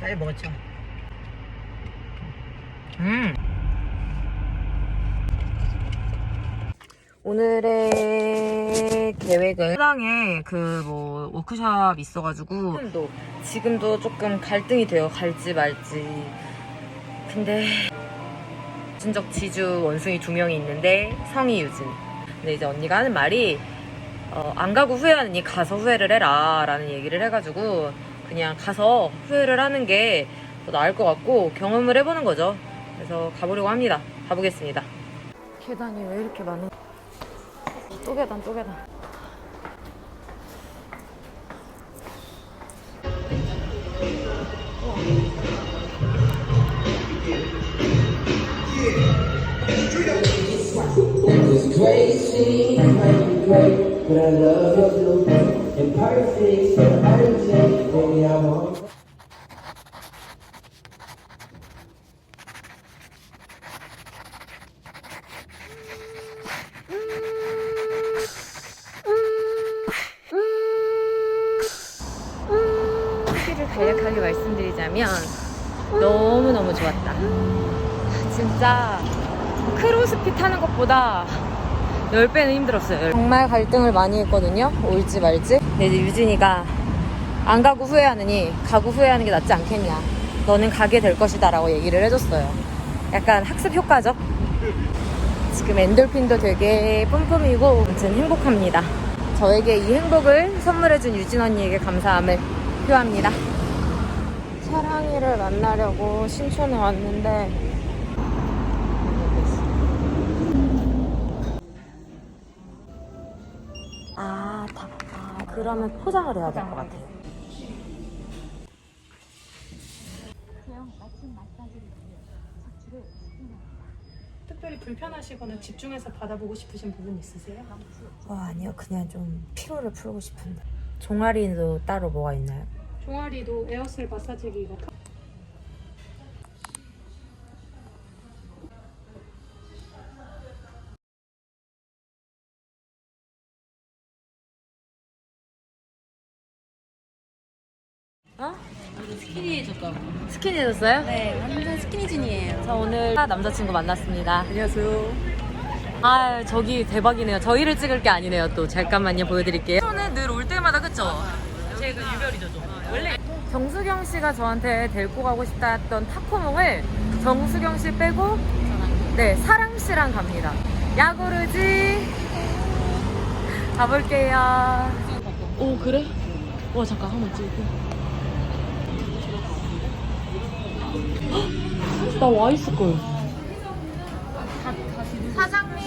잘 먹었죠? 음. 오늘의 계획은 시장에 그 뭐 워크샵 있어가지고 지금도, 지금도 조금 갈등이 돼요 갈지 말지 근데 유진적 지주 원숭이 두 명이 있는데 성이 유진 근데 이제 언니가 하는 말이 어, 안 가고 후회하느니 가서 후회를 해라 라는 얘기를 해가지고 그냥 가서 후회를 하는 게 더 나을 것 같고 경험을 해보는 거죠. 그래서 가보려고 합니다. 가보겠습니다. 계단이 왜 이렇게 많아 또 계단 또 계단. It's crazy, it might be great, but I love your blue. 후기를 간략하게 말씀드리자면 너무너무 좋았다. 진짜 크로스핏 하는 것보다 10배는 힘들었어요. 정말 갈등을 많이 했거든요. 올지 말지. 근데 이제 유진이가 안 가고 후회하느니 가고 후회하는 게 낫지 않겠냐. 너는 가게 될 것이다 라고 얘기를 해줬어요. 약간 학습 효과죠. 지금 엔돌핀도 되게 뿜뿜이고 아무튼 행복합니다. 저에게 이 행복을 선물해준 유진 언니에게 감사함을 표합니다. 사랑이를 만나려고 신촌에 왔는데 그러면 포장을 해야 될 것 같아요. 특별히 불편하시거나 집중해서 받아보고 싶으신 부분 있으세요? 어, 아니요, 그냥 좀 피로를 풀고 싶은데. 종아리도 따로 뭐가 있나요? 종아리도 에어슬 마사지기가 어? 스키니 해줬다고. 스킨 해줬어요? 네, 완전 스키니진이에요. 저 오늘 남자친구 만났습니다. 안녕하세요. 아 저기 대박이네요. 저희를 찍을 게 아니네요. 또 잠깐만요 보여드릴게요. 저는 늘 올 때마다 그쵸? 제가 유별이죠 좀. 원래 정수경 씨가 저한테 데리고 가고 싶다 했던 타코몽을 정수경 씨 빼고 네 사랑 씨랑 갑니다. 야구르지 가볼게요. 오, 그래? 와, 잠깐 한번 찍고. 나 와 있을 걸. 사장님.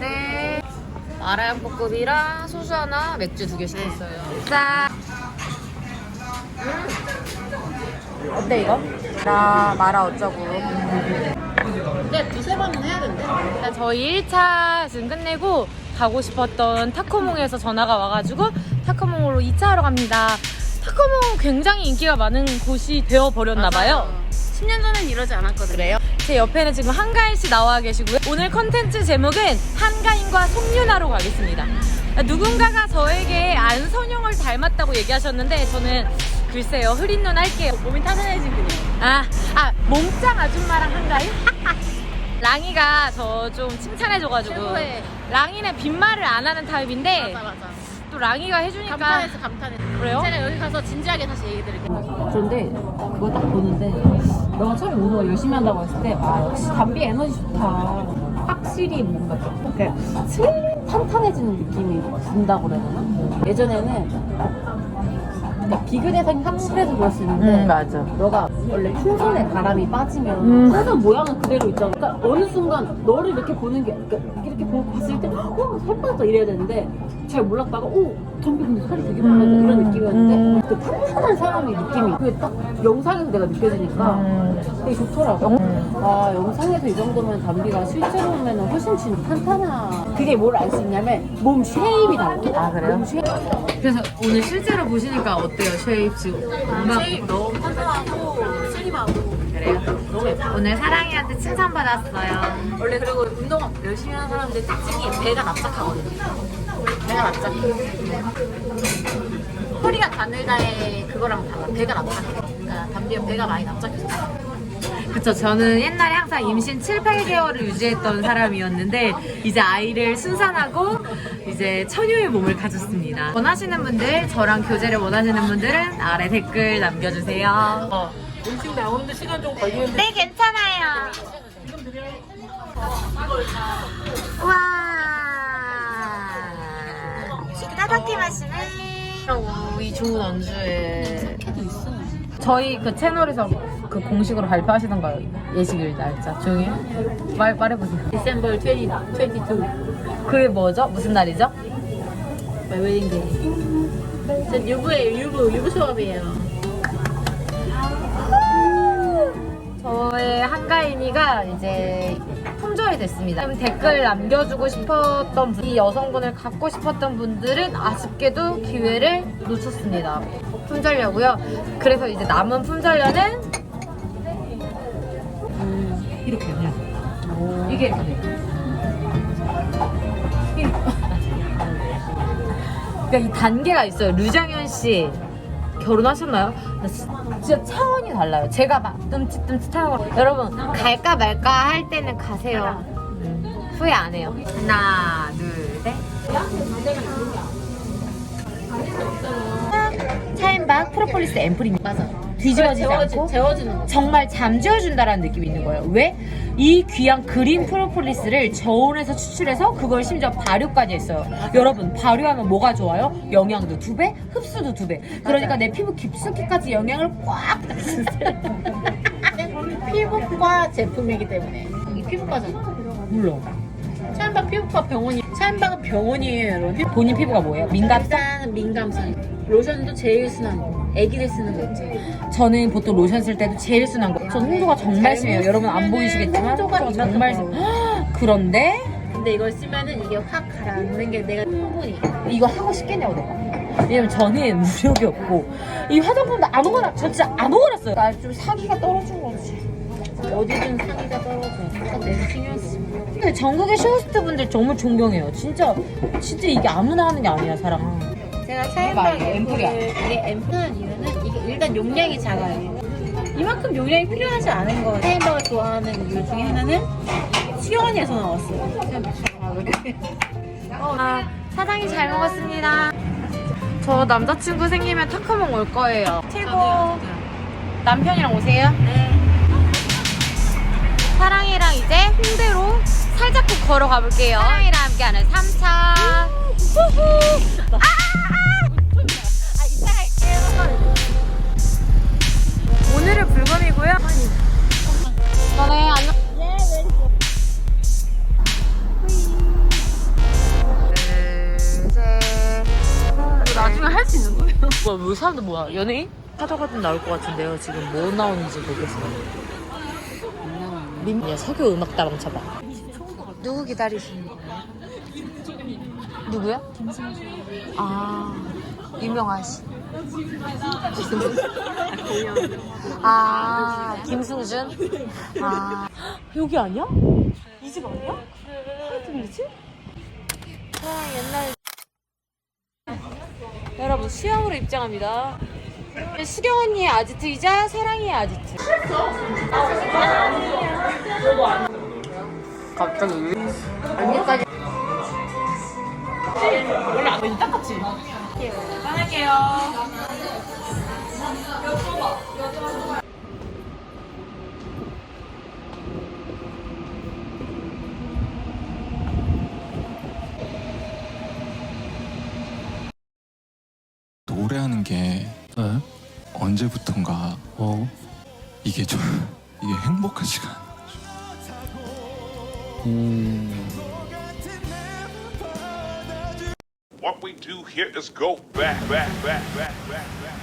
네. 마라양 볶음이랑 소주 하나, 맥주 두 개 시켰어요. 짠. 음. 어때 이거? 나 마라 어쩌고. 근데 두세 번은 해야 된대. 일단 저희 1차 지금 끝내고 가고 싶었던 타코몽에서 전화가 와가지고 타코몽으로 2차 하러 갑니다. 타코몽 굉장히 인기가 많은 곳이 되어버렸나봐요. 10년 전엔 이러지 않았거든요. 그래요? 제 옆에는 지금 한가인 씨 나와 계시고요. 오늘 컨텐츠 제목은 한가인과 송윤아로 가겠습니다. 누군가가 저에게 안선영을 닮았다고 얘기하셨는데 저는 글쎄요 흐린 눈 할게요. 몸이 타산해진 분이. 아, 아 몸짱 아줌마랑 한가인? 랑이가 저 좀 칭찬해줘가지고 최고의. 랑이는 빈말을 안 하는 타입인데 맞아, 맞아. 또 랑이가 해주니까 감탄했어, 감탄했어. 그래요? 제가 여기 가서 진지하게 다시 얘기 드릴게요. 그런데 그거 딱 보는데 너가 처음에 운동을 열심히 한다고 했을 때 아 역시 담비 에너지 좋다 확실히 뭔가 좀 이렇게 슬 탄탄해지는 느낌이 든다고 그래야 되나? 예전에는 그러니까 비교대상이 확실해서 그럴 수 있는데 음 맞아 너가 원래 풍선에 바람이 빠지면 음. 풍선 모양은 그대로 있잖아. 그러니까 어느 순간 너를 이렇게 보는 게 그러니까 이렇게 보고 봤을 때, 어, 살 빠졌다 이래야 되는데 잘 몰랐다가, 오, 전비 근데 살이 되게 빠졌다 음. 이런 느낌이었는데 음. 그 탄탄한 사람의 느낌이 그게 딱 영상에서 내가 느껴지니까 음. 되게 좋더라고. 영- 아 영상에서 이 정도면 담비가 실제로 보면 훨씬 진 탄탄한. 그게 뭘 알 수 있냐면 몸 쉐입이 달라. 아, 그래요? 몸 쉐입. 그래서 오늘 실제로 보시니까 어때요 쉐입 지금 제일 너무 탄탄하고 슬림하고. 그래요? 오늘 사랑이한테 칭찬받았어요 원래 그리고 운동 열심히 하는 사람들 특징이 배가 납작하거든요. 배가 낫죠. 허리가 가늘다의 그거랑 달라. 배가 낫다. 그러니까 담비는 배가 많이 납작해서. 그쵸 저는 옛날에 항상 임신 7, 8개월을 유지했던 사람이었는데 이제 아이를 순산하고 이제 처녀의 몸을 가졌습니다 원하시는 분들 저랑 교제를 원하시는 분들은 아래 댓글 남겨주세요 어. 음식 나오는데 시간 좀 걸리는데 네 괜찮아요 와 따뜻히 마시네 이 좋은 안주에 저희 그 채널에서 그 공식으로 발표하시던가요? 예식일 날짜 해. 말, 말해보세요 디셈버 20, 22. 그게 뭐죠? 무슨 날이죠? My wedding day. 전 유부예요, 유부. 유부 수업이에요. 저의 한가인이가 이제 품절이 됐습니다. 그럼 댓글 남겨주고 싶었던 분, 이 여성분을 갖고 싶었던 분들은 아쉽게도 기회를 놓쳤습니다. 품절려고요. 그래서 이제 남은 품절려는 음, 이렇게 그냥 이게 그러니까 이 단계가 있어요. 류정현 씨 결혼하셨나요? 나 지- 진짜 차원이 달라요. 제가 막 뜸칫뜸칫하는 거. 여러분 갈까 말까 할 때는 가세요. 음, 후회 안 해요. 하나, 둘, 셋. 차인박 프로폴리스 앰플입니다. 맞아. 뒤집어지지 않고 재워지는 거. 정말 잠재워준다라는 느낌이 있는 거예요. 왜? 이 귀한 그린 프로폴리스를 저온에서 추출해서 그걸 심지어 발효까지 했어요. 여러분, 발효하면 뭐가 좋아요? 영양도 두 배, 흡수도 두 배. 그러니까 내 피부 깊숙이까지 영양을 꽉 피부과 제품이기 때문에. 이 피부과잖아. 물러. 차인박 피부과 병원이, 차인박은 병원이에요, 여러분. 본인 피부가 뭐예요? 민감성? 일단 민감성. 로션도 제일 순한 거. 애기들 쓰는 거 있지. 저는 보통 로션 쓸 때도 제일 순한 거. 전 홍조가 정말 심해요. 여러분 안 보이시겠지만 홍조가 홍조가 정말 심. 그런데 근데 이걸 쓰면은 이게 확 가라앉는 게 내가 충분히. 이거 하고 싶겠냐고 내가. 왜냐면 저는 무력이 없고 이 화장품도 아무거나 저 진짜 아무거나 써요. 나 좀 사기가 떨어진 거지. 어디든 상의가 떨어져. 딱 내가 신경 쓰 근데 전국의 쇼호스트 분들 정말 존경해요. 진짜 진짜 이게 아무나 하는 게 아니야 사람. 제가 이거 앰플이야. 이게 앰플한 이유는 이게 일단 용량이 작아요. 이만큼 용량이 필요하지 않은 거. 차인박을 좋아하는 이유 중에 하나는 수영원에서 나왔어요. 아, 사장님 잘 먹었습니다. 저 남자친구 생기면 타카몽 올 거예요. 최고. 남편이랑 오세요? 네. 사랑이랑 이제 홍대로 살짝쿵 걸어가 볼게요. 사랑이랑 함께하는 3차. 뭐야? 연예인? 하다가든 나올 것 같은데요. 지금 뭐 나오는지 모르겠어요. 민... 야, 석유 음악다방 쳐봐. 누구 기다리시는 거예요? 누구야? 김승준. 아, 유명한 씨. 아, 김승준? 아, 여기 아니야? 이 집 아니야? 하이트빌리지? 아, 옛날. 여러분, 수영으로 입장합니다. 수경 언니의 아지트이자 사랑이의 아지트. 갑자기 언니까지. 원래 안 보이지? 똑같지? 떠날게요. 노래하는 게 네? 언제부턴가 어? 이게 좀 이게 행복한 시간. 음... What we do here is go back, back, back, back, back, back.